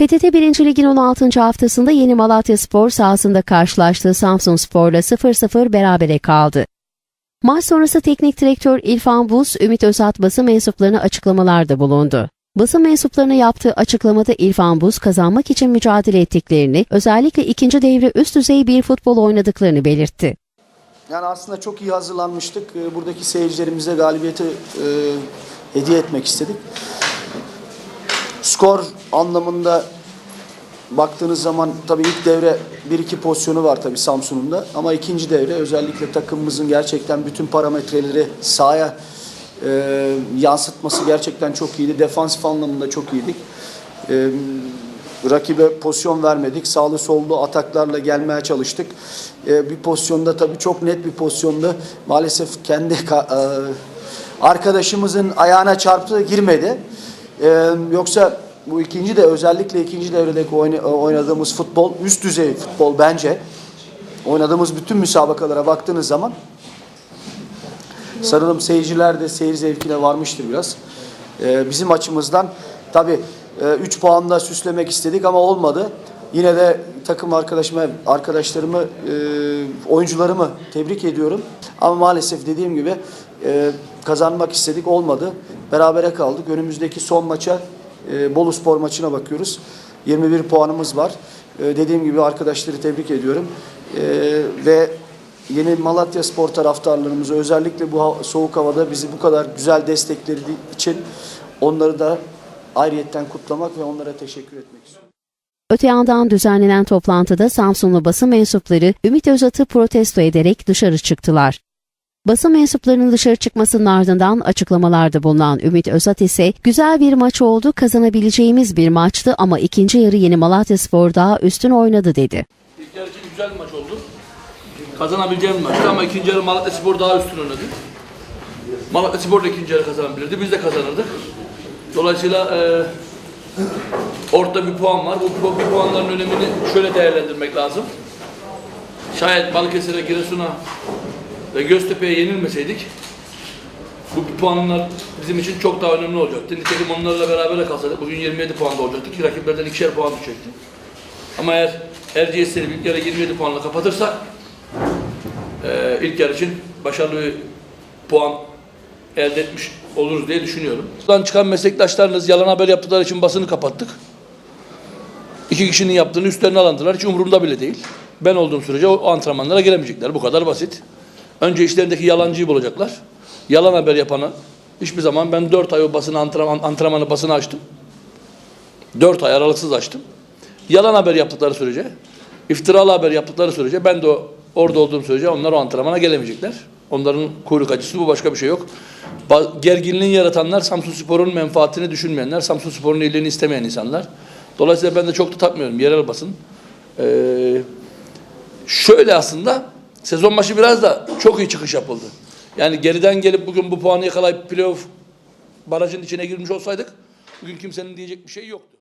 PTT 1. Lig'in 16. haftasında Yeni Malatya Spor sahasında karşılaştığı Samsun Spor'la 0-0 berabere kaldı. Maç sonrası teknik direktör İrfan Buz, Ümit Özat basın mensuplarına açıklamalarda bulundu. Basın mensuplarına yaptığı açıklamada İrfan Buz kazanmak için mücadele ettiklerini, özellikle ikinci devre üst düzey bir futbol oynadıklarını belirtti. Yani aslında çok iyi hazırlanmıştık. Ee, Buradaki seyircilerimize galibiyeti e, hediye etmek istedik. Skor anlamında baktığınız zaman tabii ilk devre 1-2 pozisyonu var tabii Samsun'un da. Ama ikinci devre özellikle takımımızın gerçekten bütün parametreleri sahaya e, yansıtması gerçekten çok iyiydi. Defansif anlamında çok iyiydik. E, rakibe pozisyon vermedik. Sağlı sollu ataklarla gelmeye çalıştık. E, bir pozisyonda tabii çok net bir pozisyonda maalesef kendi e, arkadaşımızın ayağına çarptı girmedi. E, yoksa bu ikinci de özellikle ikinci devredeki oyna- oynadığımız futbol üst düzey futbol bence. Oynadığımız bütün müsabakalara baktığınız zaman Sanırım seyirciler de seyir zevkine varmıştır biraz. Ee, bizim açımızdan tabii 3 puanla süslemek istedik ama olmadı. Yine de takım arkadaşıma, arkadaşlarımı, e, oyuncularımı tebrik ediyorum. Ama maalesef dediğim gibi e, kazanmak istedik olmadı. Berabere kaldık. Önümüzdeki son maça e, Bolu Spor maçına bakıyoruz. 21 puanımız var. E, dediğim gibi arkadaşları tebrik ediyorum. E, ve Yeni Malatya Spor taraftarlarımızı özellikle bu soğuk havada bizi bu kadar güzel destekleri için onları da ayrıyetten kutlamak ve onlara teşekkür etmek istiyorum. Öte yandan düzenlenen toplantıda Samsunlu basın mensupları Ümit Özat'ı protesto ederek dışarı çıktılar. Basın mensuplarının dışarı çıkmasının ardından açıklamalarda bulunan Ümit Özat ise güzel bir maç oldu, kazanabileceğimiz bir maçtı ama ikinci yarı Yeni Malatya Spor daha üstün oynadı dedi. İlk yarı için güzel bir maç oldu. Kazanabileceğim bir maçtı ama ikinci yarı Malatya Spor daha üstün oynadı. Malatya Spor da ikinci yarı kazanabilirdi. Biz de kazanırdık. Dolayısıyla e, ortada bir puan var. Bu bir puanların önemini şöyle değerlendirmek lazım. Şayet Balıkesir'e, Giresun'a ve Göztepe'ye yenilmeseydik bu puanlar bizim için çok daha önemli olacaktı. Nitekim onlarla beraber kalsaydık bugün 27 puanda olacaktı ki rakiplerden ikişer puan düşecekti. Ama eğer Erciyes'i ilk yarı 27 puanla kapatırsak e, ilk yarı için başarılı bir puan elde etmiş oluruz diye düşünüyorum. Buradan çıkan meslektaşlarınız yalan haber yaptıkları için basını kapattık. İki kişinin yaptığını üstlerine alındılar. Hiç umurumda bile değil. Ben olduğum sürece o antrenmanlara giremeyecekler. Bu kadar basit. Önce işlerindeki yalancıyı bulacaklar. Yalan haber yapanı hiçbir zaman ben dört ay o basını antrenman, antrenmanı basını açtım. Dört ay aralıksız açtım. Yalan haber yaptıkları sürece, iftiralı haber yaptıkları sürece ben de o- orada olduğum sürece onlar o antrenmana gelemeyecekler. Onların kuyruk acısı bu başka bir şey yok. Ba- gerginliği yaratanlar Samsun Spor'un menfaatini düşünmeyenler, Samsun Spor'un iyiliğini istemeyen insanlar. Dolayısıyla ben de çok da takmıyorum yerel basın. Ee, şöyle aslında sezon başı biraz da çok iyi çıkış yapıldı. Yani geriden gelip bugün bu puanı yakalayıp playoff barajın içine girmiş olsaydık bugün kimsenin diyecek bir şey yoktu.